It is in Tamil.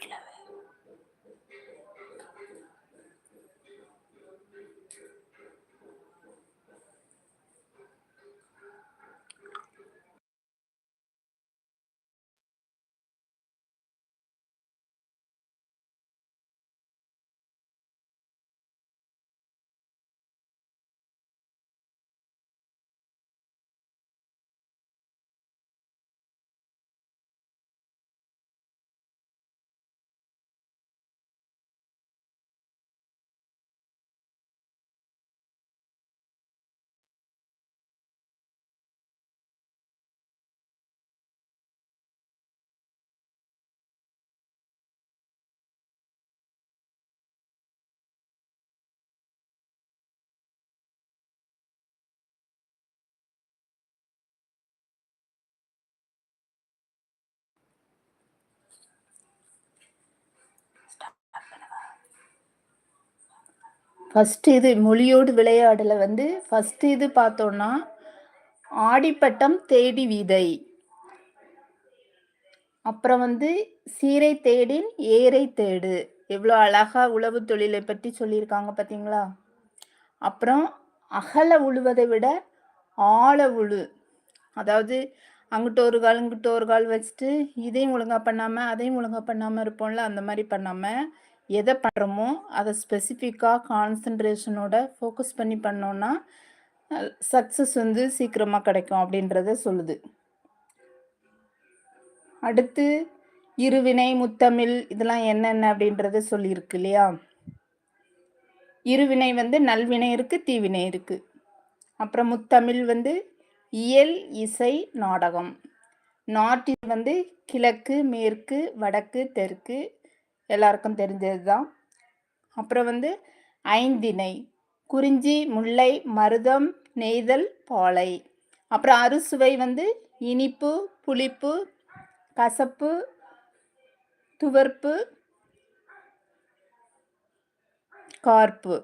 que la. ஃபஸ்ட்டு இது மொழியோடு விளையாடல வந்து ஃபஸ்ட்டு இது பார்த்தோன்னா ஆடிப்பட்டம் தேடி விதை. அப்புறம் வந்து சீரை தேடின் ஏரை தேடு. எவ்வளோ அழகா உழவு தொழிலை பற்றி சொல்லியிருக்காங்க பார்த்தீங்களா? அப்புறம் அகல உழுவதை விட ஆழ உழு. அதாவது அங்கிட்ட ஒரு கால் இங்கிட்ட ஒரு கால் வச்சுட்டு இதையும் ஒழுங்காக பண்ணாமல் அதையும் ஒழுங்காக பண்ணாமல் இருப்போம்ல அந்த மாதிரி பண்ணாமல் எதை பண்ணுறோமோ அதை ஸ்பெசிஃபிக்காக கான்சன்ட்ரேஷனோட ஃபோக்கஸ் பண்ணி பண்ணோன்னா சக்ஸஸ் வந்து சீக்கிரமாக கிடைக்கும் அப்படின்றத சொல்லுது. அடுத்து இருவினை முத்தமிழ் இதெல்லாம் என்னென்ன அப்படின்றத சொல்லியிருக்கு இல்லையா? இருவினை வந்து நல்வினை இருக்குது தீவினை இருக்குது அப்புறம் முத்தமிழ் வந்து இயல் இசை நாடகம். நாட்டில் வந்து கிழக்கு மேற்கு வடக்கு தெற்கு எல்லாருக்கும் தெரிஞ்சது தான். அப்புறம் வந்து ஐந்திணை குறிஞ்சி முல்லை மருதம் நெய்தல் பாலை. அப்புறம் அறுசுவை வந்து இனிப்பு புளிப்பு கசப்பு துவர்ப்பு கார்ப்பு.